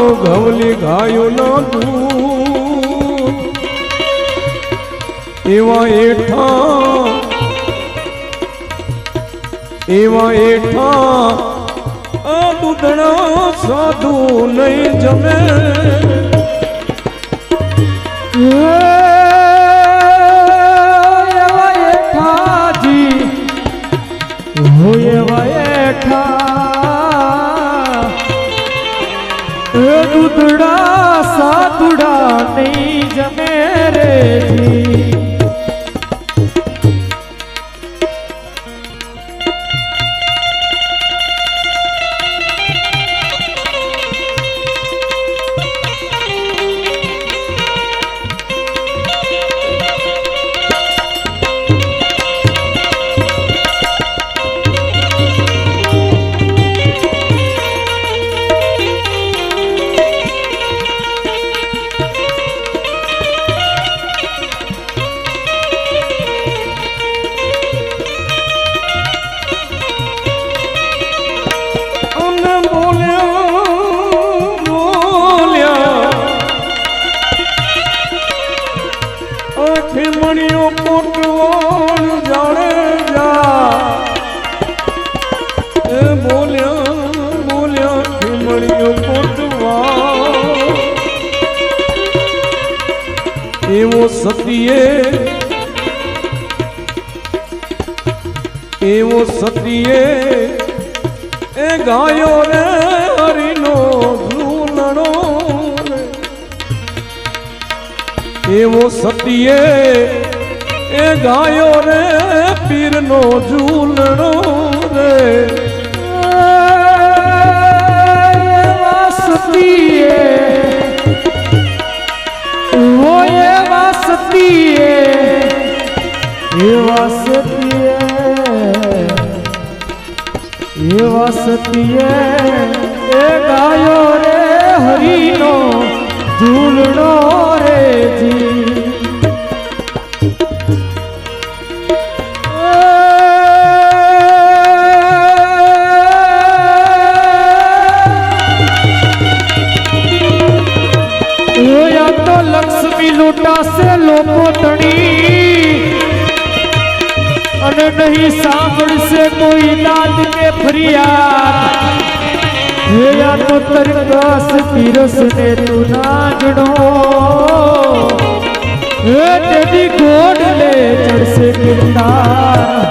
મંગાવો ઘવલી ગાયો ના દૂધ એવા એઠા એવા એઠા દૂધણા સાધુ નહીં જમે. એવા એઠાજી. હું એવા એઠા એ દૂધડા સાધુડા નહીં. સતીએ એવો સતીએ એ ગાયો રે હરિનો ઝૂલણો એવો સતીએ એ ગાયો રે પીરનો ઝૂલણો રે. સતીએ એવા એ વસતીએ એ વસતીએ સતીએ એ ગાયો રે હરિનો ઝૂલણો રે જી. નહીં સાંભળશે કોઈ દાદ કે ફરિયાદ. હે આ તો તરકાસ પીરસ ને તું નાગણો. હે તેની ગોડ લે ચડશે કિરદાર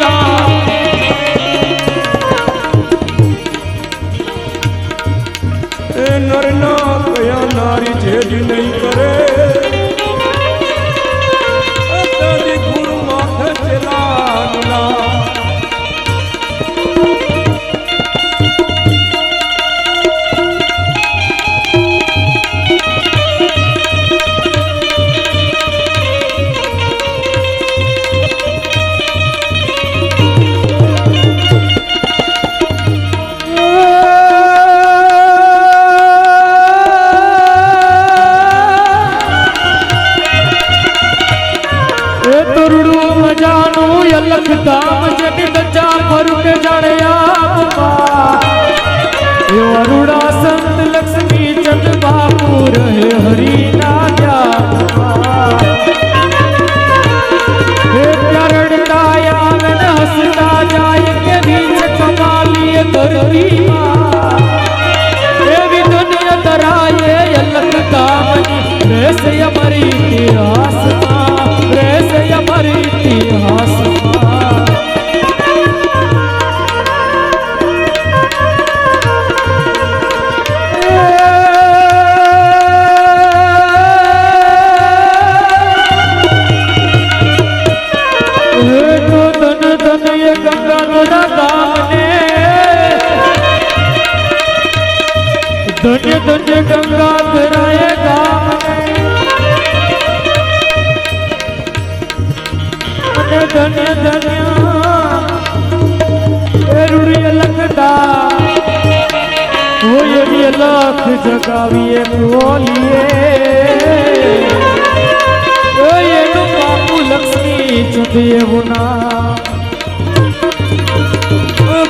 માવતર રહેશે અમારી ઇતિહાસમાં. લખતા હોય એવી લખ જગાવીએ બોલીએ કોઈ એનું બાપુ લક્ષ્મી ચૂંટીએ એવું ના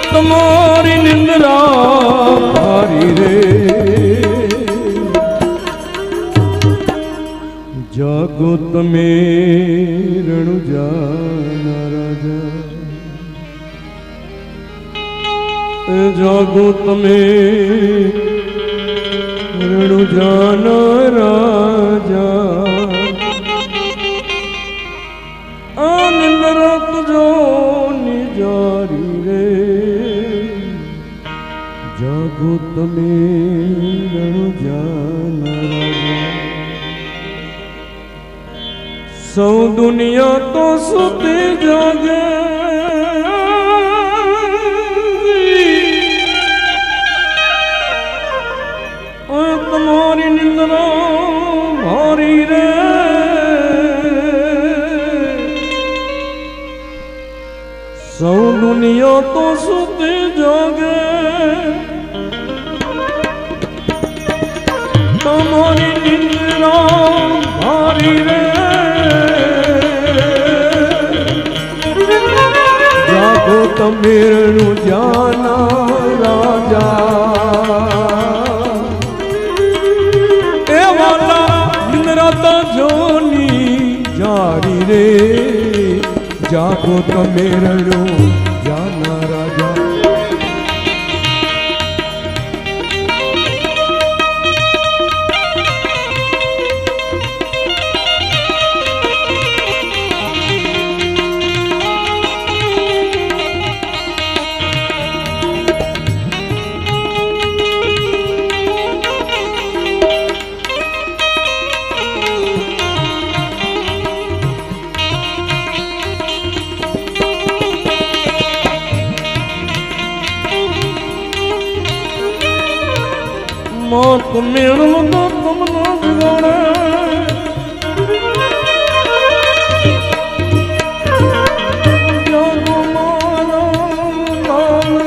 તમારી નિંદરા મારી રે જાગો તમે રણુજાના રાજા જાગો તમે. રણુજાના રાજા. આનંદ રાખજો નિજારી રે. જાગો તમે રણુજાના રાજા. સૌ દુનિયા તો સુતી જાગે. દુનિયા તો સુધી જોગે તમારી નિંદ્રા મારી રે જાગો તમીરનું જાના રાજા જાગો તમેરણું જાના મોત મેળવું તો તમને બિગાડે જાગો મારા લાલ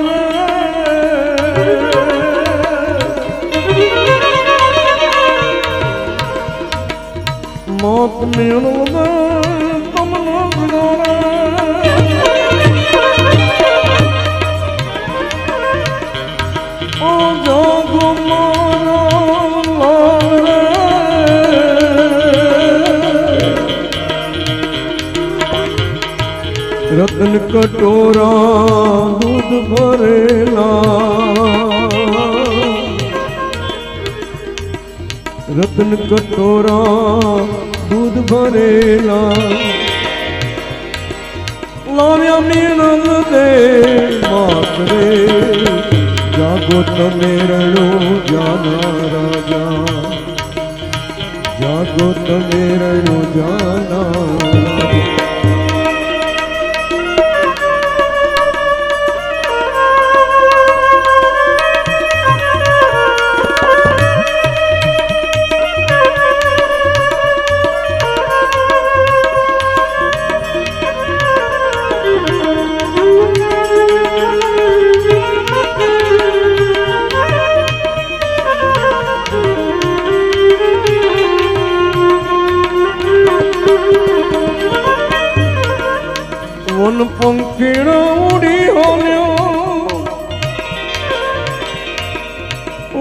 ભરેલા. લાવ્યા મીણલ દે માતરે જાગો તમે રણો જાના રાજા જાગો તમે રણો જાના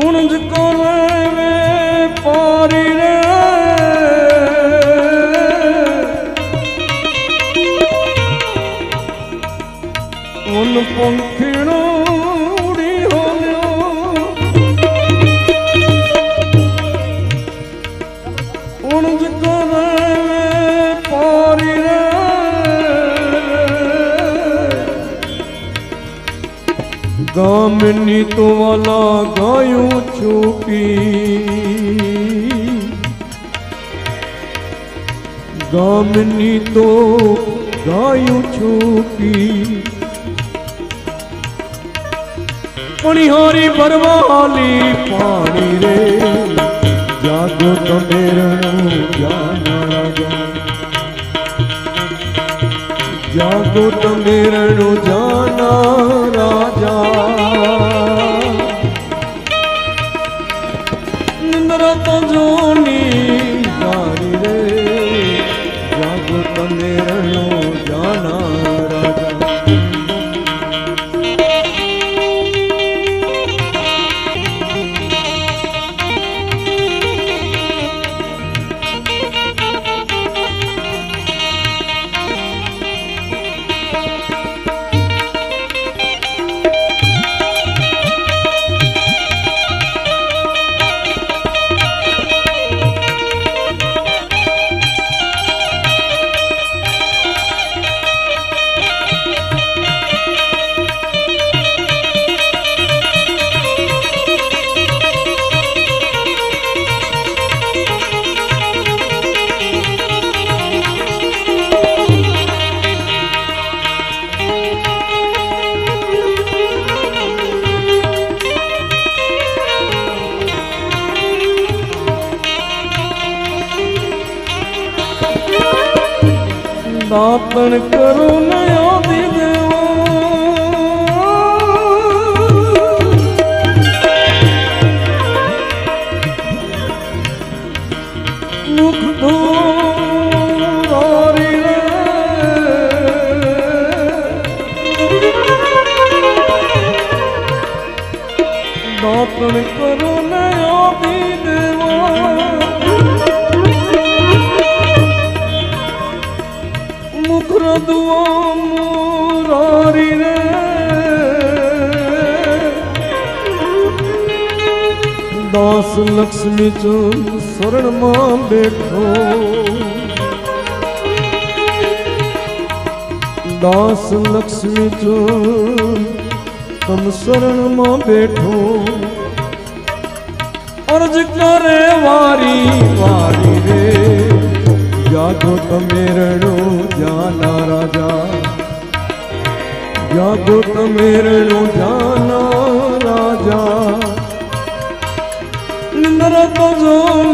રાજા. ઉણજ ગામની તો વાલા ગાયું છુપી ગામની તો ગાયું છુપી પણિહારી ભરવાલી પાણી રે. જાગો તમે રણું જાગો તમે રણું જાના દાસ લક્ષ્મી ચંદ શરણમાં બેઠો. દાસ લક્ષ્મી ચંદ તમ શરણમાં બેઠો. અરજ કરે વારી વારી રે. જાગો તમે રણો, જાના રાજા. જાગો તમે રણો, જાના રાજા. નિંદ્ર તો જોની